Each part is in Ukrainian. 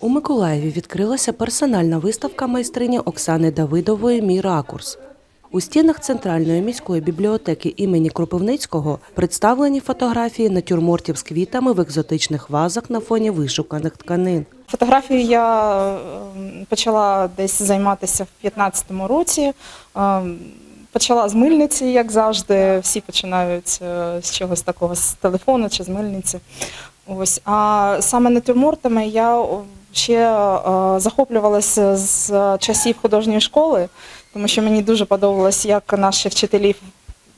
У Миколаєві відкрилася персональна виставка майстрині Оксани Давидової Мій ракурс. У стінах Центральної міської бібліотеки імені Кропивницького представлені фотографії натюрмортів з квітами в екзотичних вазах на фоні вишуканих тканин. Фотографією я е, почала десь займатися в 2015 році. Е, Почала з мильниці, як завжди. Всі починають е, з чогось такого з телефону чи з мильниці. Ось. А саме натюрмортами я ще е, захоплювалася з часів художньої школи, тому що мені дуже подобалось, як наші вчителі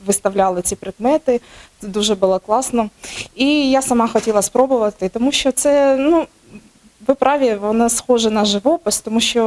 виставляли ці предмети. Дуже було класно. І я сама хотіла спробувати, тому що це, ну, ви праві, воно схоже на живопис, тому що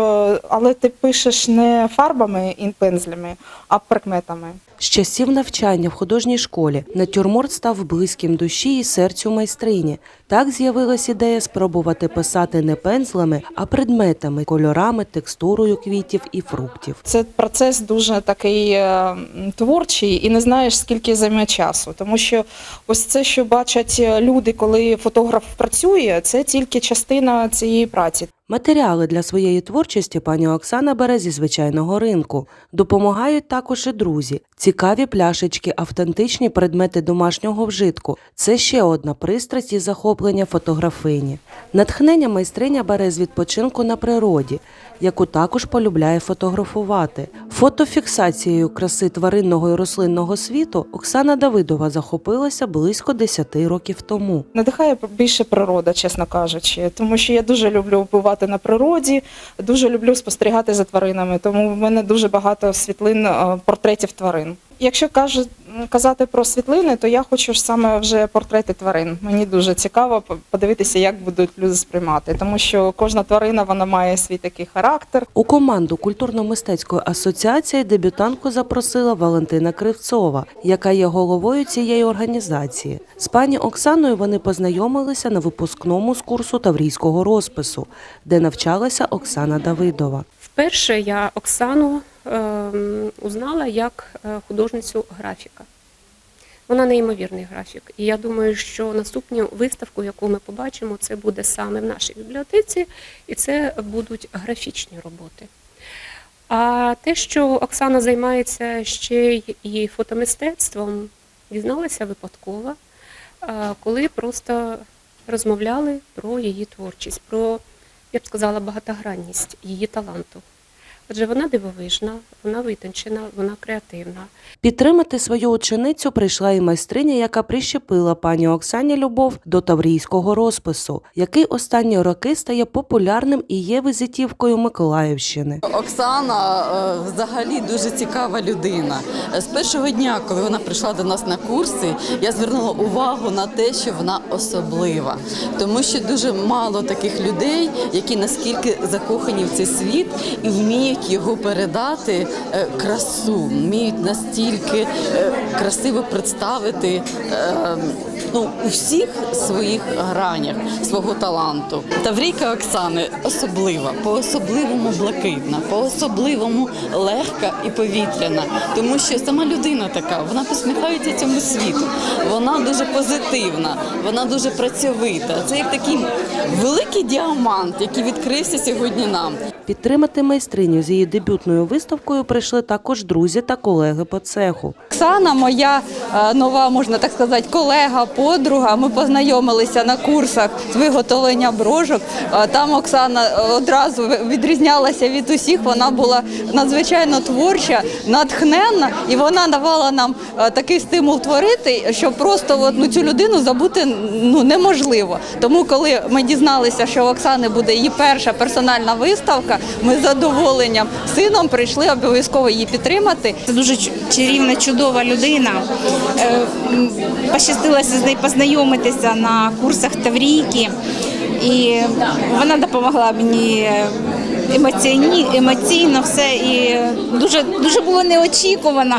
але ти пишеш не фарбами і пензлями, а предметами. З часів навчання в художній школі натюрморт став близьким душі і серцю майстрині. Так з'явилась ідея спробувати писати не пензлами, а предметами, кольорами, текстурою квітів і фруктів. Це процес дуже такий е, творчий, і не знаєш, скільки займе часу. Тому що ось це, що бачать люди, коли фотограф працює, це тільки частина цієї праці. Матеріали для своєї творчості пані Оксана бере зі звичайного ринку. Допомагають також і друзі. Цікаві пляшечки, автентичні предмети домашнього вжитку. Це ще одна пристрасть і захоплення фотографині. Натхнення майстриня бере з відпочинку на природі, яку також полюбляє фотографувати. Фотофіксацією краси тваринного і рослинного світу Оксана Давидова захопилася близько 10 років тому. Надихає більше природа, чесно кажучи, тому що я дуже люблю бувати на природі, дуже люблю спостерігати за тваринами. Тому в мене дуже багато світлин е, портретів тварин. Якщо каже, казати про світлини, то я хочу ж саме вже портрети тварин. Мені дуже цікаво подивитися, як будуть люди сприймати, тому що кожна тварина вона має свій такий характер. У команду культурно-мистецької асоціації дебютантку запросила Валентина Кривцова, яка є головою цієї організації. З пані Оксаною вони познайомилися на випускному з курсу таврійського розпису, де навчалася Оксана Давидова. Вперше я Оксану узнала як е, художницю графіка. Вона неймовірний графік. І я думаю, що наступну виставку, яку ми побачимо, це буде саме в нашій бібліотеці, і це будуть графічні роботи. А те, що Оксана займається ще й фотомистецтвом, дізналася випадково, е, коли просто розмовляли про її творчість, про, я б сказала, багатогранність її таланту. Адже вона дивовижна, вона витончена, вона креативна. Підтримати свою ученицю прийшла і майстриня, яка прищепила пані Оксані любов до таврійського розпису, який останні роки стає популярним і є візитівкою Миколаївщини. Оксана е, взагалі дуже цікава людина. З першого дня, коли вона прийшла до нас на курси, я звернула увагу на те, що вона особлива, тому що дуже мало таких людей, які наскільки закохані в цей світ і вміють його передати е, красу, вміють настільки е, красиво представити е, ну, у всіх своїх гранях свого таланту. Таврійка Оксани особлива, по-особливому блакитна, по-особливому легка і повітряна, тому що сама людина така, вона посміхається цьому світу, вона дуже позитивна, вона дуже працьовита. Це як такий великий діамант, який відкрився сьогодні нам. Підтримати майстриню з її дебютною виставкою прийшли також друзі та колеги по цеху. Оксана, моя е, нова, можна так сказати, колега, подруга. Ми познайомилися на курсах з виготовлення брошок. Е, Там Оксана одразу відрізнялася від усіх. Вона була надзвичайно творча, натхненна, і вона давала нам е, такий стимул творити, що просто ну, цю людину забути ну, неможливо. Тому, коли ми дізналися, що у Оксани буде її перша персональна виставка, ми з задоволенням сином прийшли обов'язково її підтримати. Це дуже чарівна, чудова людина. Е, м, Пощастилося з нею познайомитися на курсах Таврійки. І вона допомогла мені емоційні, емоційно все. І дуже, дуже було неочікувано.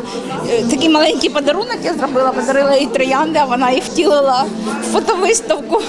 Е, Такий маленький подарунок я зробила, подарила їй троянди, а вона їх втілила в фотовиставку.